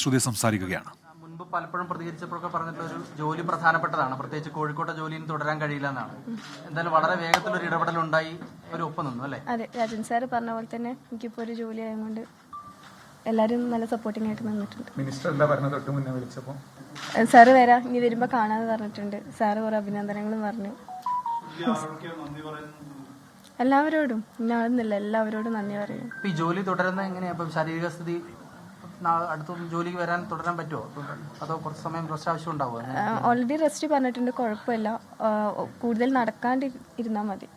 ശ്രുതി സംസാരിക്കുകയാണ്. മുൻപ് പലപ്പോഴും പ്രതികരിച്ചപ്പോഴൊക്കെ പറഞ്ഞിട്ട് ഒരു ജോലി പ്രധാനപ്പെട്ടതാണ്. പ്രത്യേകിച്ച് കോഴിക്കോട്ടെ ജോലിയിൽ തുടരാൻ കഴിയില്ല എന്നാണ്. എന്തായാലും വളരെ വേഗത്തിൽ ഒരു ഇടപെടൽ ഉണ്ടായി ഒരു ഒപ്പം നിന്നു അല്ലേ? അതെ രാജൻ സാർ പറഞ്ഞ പോലെ തന്നെ എനിക്കിപ്പോ ഒരു ജോലി ആയതുകൊണ്ട് എല്ലാരും നല്ല സപ്പോർട്ടിംഗ് ആയിട്ട് നിന്നിട്ടുണ്ട്. മിനിസ്റ്റർ എന്താ പറഞ്ഞത്? തൊട്ട് മുന്നേ വിളിച്ചപ്പോൾ ഏഹ് സാറ് വരാം ഇനി വരുമ്പോ കാണാന്ന് പറഞ്ഞിട്ടുണ്ട്. സാറ് കുറെ അഭിനന്ദനങ്ങളും പറഞ്ഞു. എല്ലാവരോടും ഇന്നാളെന്നില്ല എല്ലാവരോടും നന്ദി പറയും ഈ ജോലി തുടരുന്ന എങ്ങനെയാ? ഇപ്പം ശാരീരിക സ്ഥിതി നാ- അടുത്ത ജോലിക്ക് വരാൻ തുടരാൻ പറ്റുമോ അതോ കുറച്ച് സമയം റെസ്റ്റ് ആവശ്യം ഉണ്ടാവുമോ ഓൾറെഡി റെസ്റ്റ് പറഞ്ഞിട്ടുണ്ട്. കുഴപ്പമില്ല. കൂടുതൽ നടക്കാണ്ട് ഇരുന്നാൽ മതി.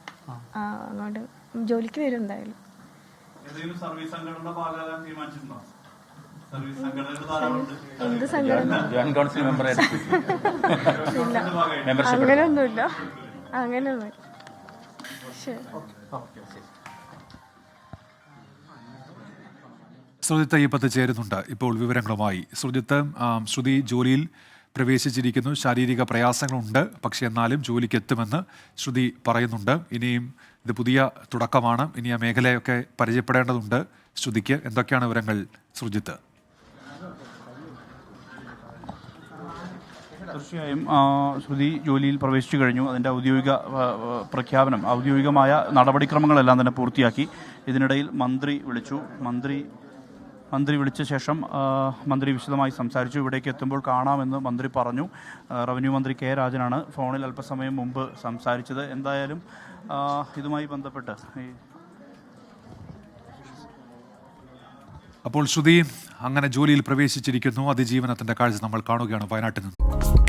അതുകൊണ്ട് ജോലിക്ക് വരും എന്തായാലും. എന്ത് സംഘടന? അങ്ങനെയൊന്നുമില്ല അങ്ങനെയൊന്നും ശരി. ശ്രുതിത്ത് അയ്യപ്പത്ത് ചേരുന്നുണ്ട്. ഇപ്പോൾ വിവരങ്ങളുമായി. ശ്രുതിത്ത് ശ്രുതി ജോലിയിൽ പ്രവേശിച്ചിരിക്കുന്നു. ശാരീരിക പ്രയാസങ്ങളുണ്ട്. പക്ഷേ എന്നാലും ജോലിക്ക് എത്തുമെന്ന് ശ്രുതി പറയുന്നുണ്ട്. ഇനിയും ഇത് പുതിയ തുടക്കമാണ്. ഇനി ആ മേഖലയൊക്കെ പരിചയപ്പെടേണ്ടതുണ്ട് ശ്രുതിക്ക്. എന്തൊക്കെയാണ് വിവരങ്ങൾ ശ്രുജിത്ത് തീർച്ചയായും ശ്രുതി ജോലിയിൽ പ്രവേശിച്ചു കഴിഞ്ഞു. അതിന്റെ ഔദ്യോഗിക പ്രഖ്യാപനം ഔദ്യോഗികമായ നടപടിക്രമങ്ങളെല്ലാം തന്നെ പൂർത്തിയാക്കി. ഇതിനിടയിൽ മന്ത്രി വിളിച്ചു. മന്ത്രി മന്ത്രി വിളിച്ച ശേഷം മന്ത്രി വിശദമായി സംസാരിച്ചു. ഇവിടേക്ക് എത്തുമ്പോൾ കാണാമെന്ന് മന്ത്രി പറഞ്ഞു. റവന്യൂ മന്ത്രി കെ രാജനാണ് ഫോണിൽ അല്പസമയം മുമ്പ് സംസാരിച്ചത്. എന്തായാലും ഇതുമായി ബന്ധപ്പെട്ട് അപ്പോൾ ശ്രുതി അങ്ങനെ ജോലിയിൽ പ്രവേശിച്ചിരിക്കുന്നു. അതിജീവനത്തിന്റെ കാഴ്ച നമ്മൾ കാണുകയാണ് വയനാട്ടിൽ നിന്ന്.